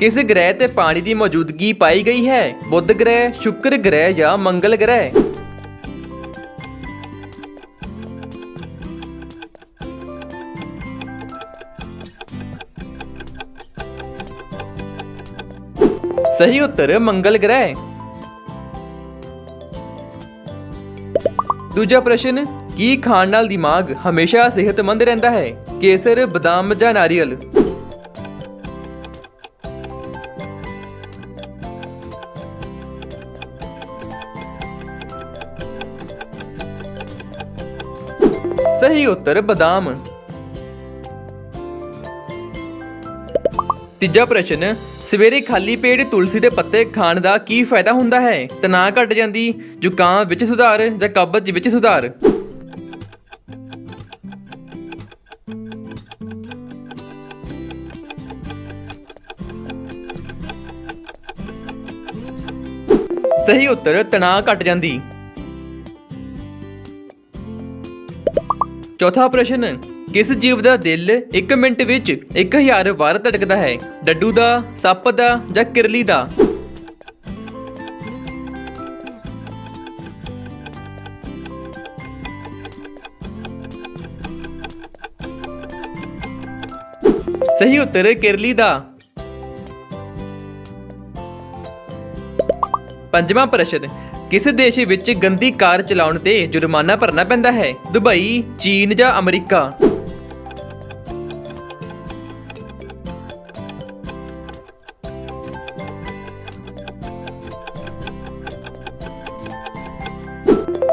ਕਿਸ ਗ੍ਰਹਿ ਤੇ ਪਾਣੀ ਦੀ ਮੌਜੂਦਗੀ ਪਾਈ ਗਈ ਹੈ? ਬੁੱਧ ਗ੍ਰਹਿ, ਸ਼ੁੱਕਰ ਗ੍ਰਹਿ ਜਾਂ ਮੰਗਲ ਗ੍ਰਹਿ? ਸਹੀ ਉੱਤਰ, ਮੰਗਲ ਗ੍ਰਹਿ। ਦੂਜਾ ਪ੍ਰਸ਼ਨ, ਕੀ ਖਾਣ ਨਾਲ ਦਿਮਾਗ ਹਮੇਸ਼ਾ ਸਿਹਤਮੰਦ ਰਹਿੰਦਾ ਹੈ? ਕੇਸਰ, ਬਦਾਮ ਜਾਂ ਨਾਰੀਅਲ? ਸਹੀ ਉੱਤਰ, ਬਦਾਮ। ਤੀਜਾ ਪ੍ਰਸ਼ਨ, ਸਵੇਰੇ ਖਾਲੀ ਪੇਟ ਤੁਲਸੀ ਦੇ ਪੱਤੇ ਖਾਣ ਦਾ ਕੀ ਫਾਇਦਾ ਹੁੰਦਾ ਹੈ? ਤਣਾਅ ਘਟ ਜਾਂਦੀ, ਜ਼ੁਕਾਮ ਵਿੱਚ ਸੁਧਾਰ ਜਾਂ ਕਬਜ਼ ਵਿੱਚ ਸੁਧਾਰ? ਸਹੀ ਉੱਤਰ, ਤਣਾਅ ਘਟ ਜਾਂਦੀ। ਚੌਥਾ ਪ੍ਰਸ਼ਨ, ਕਿਸ ਜੀਵ ਦਾ ਦਿਲ 1 ਮਿੰਟ ਵਿੱਚ 1000 ਵਾਰ ਧੜਕਦਾ ਹੈ? ਡੱਡੂ ਦਾ, ਸੱਪ ਦਾ ਜਾਂ ਕਿਰਲੀ ਦਾ? ਸਹੀ ਉੱਤਰ, ਕਿਰਲੀ ਦਾ। ਪੰਜਵਾਂ ਪ੍ਰਸ਼ਨ ਕਿਸ ਦੇਸ਼ ਵਿੱਚ ਗੰਦੀ ਕਾਰ ਚਲਾਉਣ ਤੇ ਜੁਰਮਾਨਾ ਭਰਨਾ ਪੈਂਦਾ ਹੈ? ਦੁਬਈ, ਚੀਨ ਜਾਂ ਅਮਰੀਕਾ?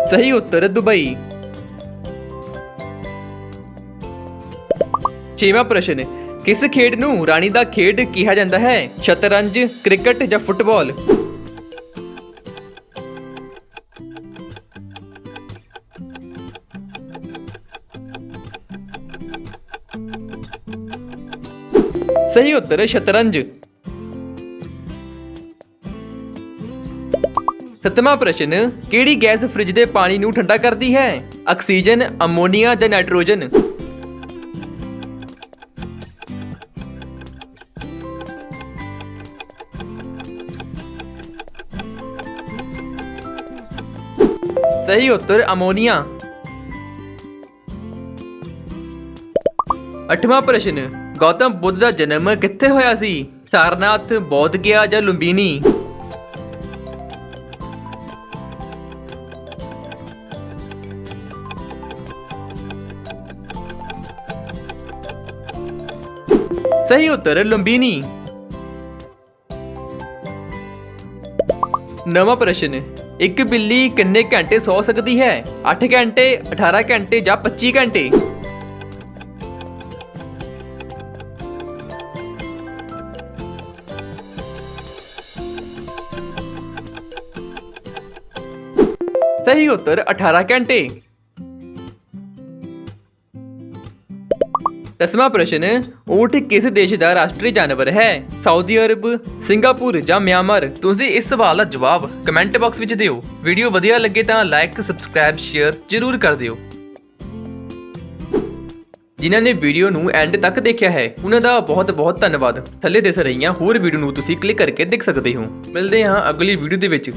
ਸਹੀ ਉੱਤਰ, ਦੁਬਈ। ਛੇਵਾਂ ਪ੍ਰਸ਼ਨ, ਕਿਸ ਖੇਡ ਨੂੰ ਰਾਣੀ ਦਾ ਖੇਡ ਕਿਹਾ ਜਾਂਦਾ ਹੈ? ਸ਼ਤਰੰਜ, ਕ੍ਰਿਕਟ ਜਾਂ ਫੁੱਟਬਾਲ? ਸਹੀ ਉੱਤਰ ਸ਼ਤਰੰਜ ਸੱਤਵਾਂ ਪ੍ਰਸ਼ਨ ਕਿਹੜੀ ਗੈਸ ਫ੍ਰਿਜ ਦੇ ਪਾਣੀ ਨੂੰ ਠੰਡਾ ਕਰਦੀ ਹੈ? ਆਕਸੀਜਨ, ਅਮੋਨੀਆ ਜਾਂ ਨਾਈਟ੍ਰੋਜਨ? ਸਹੀ ਉੱਤਰ, ਅਮੋਨੀਆ। ਅੱਠਵਾਂ ਪ੍ਰਸ਼ਨ। ਗੌਤਮ ਬੁੱਧ ਦਾ ਜਨਮ ਕਿੱਥੇ ਹੋਇਆ ਸੀ? ਸਾਰਨਾਥ, ਬੌਧ ਗਿਆ ਜਾਂ ਲੁੰਬੀਨੀ? ਸਹੀ ਉੱਤਰ, ਲੁੰਬੀਨੀ। ਨਵਾਂ ਪ੍ਰਸ਼ਨ, ਇੱਕ ਬਿੱਲੀ ਕਿੰਨੇ ਘੰਟੇ ਸੌ ਸਕਦੀ ਹੈ? 8 ਘੰਟੇ 18 ਘੰਟੇ ਜਾਂ 25 ਘੰਟੇ? ਸਹੀ ਉੱਤਰ 18 ਘੰਟੇ। ਦਸਵਾਂ ਪ੍ਰਸ਼ਨ, ਊਂਠ ਕਿਸ ਦੇਸ਼ ਦਾ ਰਾਸ਼ਟਰੀ ਜਾਨਵਰ ਹੈ? ਸਾਊਦੀ ਅਰਬ, ਸਿੰਗਾਪੁਰ ਜਾਂ ਮਿਆਂਮਾਰ? ਤੁਸੀਂ ਇਸ ਸਵਾਲ ਦਾ ਜਵਾਬ ਕਮੈਂਟ ਬਾਕਸ ਵਿੱਚ ਦਿਓ। ਵੀਡੀਓ ਵਧੀਆ ਲੱਗੇ ਤਾਂ ਲਾਈਕ, ਸਬਸਕ੍ਰਾਈਬ, ਸ਼ੇਅਰ ਜ਼ਰੂਰ ਕਰ ਦਿਓ। ਜਿਨ੍ਹਾਂ ਨੇ ਵੀਡੀਓ ਨੂੰ ਐਂਡ ਤੱਕ ਦੇਖਿਆ ਹੈ, ਉਹਨਾਂ ਦਾ ਬਹੁਤ ਬਹੁਤ ਧੰਨਵਾਦ। ਥੱਲੇ ਦਿਸ ਰਹੀਆਂ ਹੋਰ ਵੀਡੀਓ ਨੂੰ ਤੁਸੀਂ ਕਲਿੱਕ ਕਰਕੇ ਦੇਖ ਸਕਦੇ ਹੋ। ਮਿਲਦੇ ਹਾਂ ਅਗਲੀ ਵੀਡੀਓ ਦੇ ਵਿੱਚ।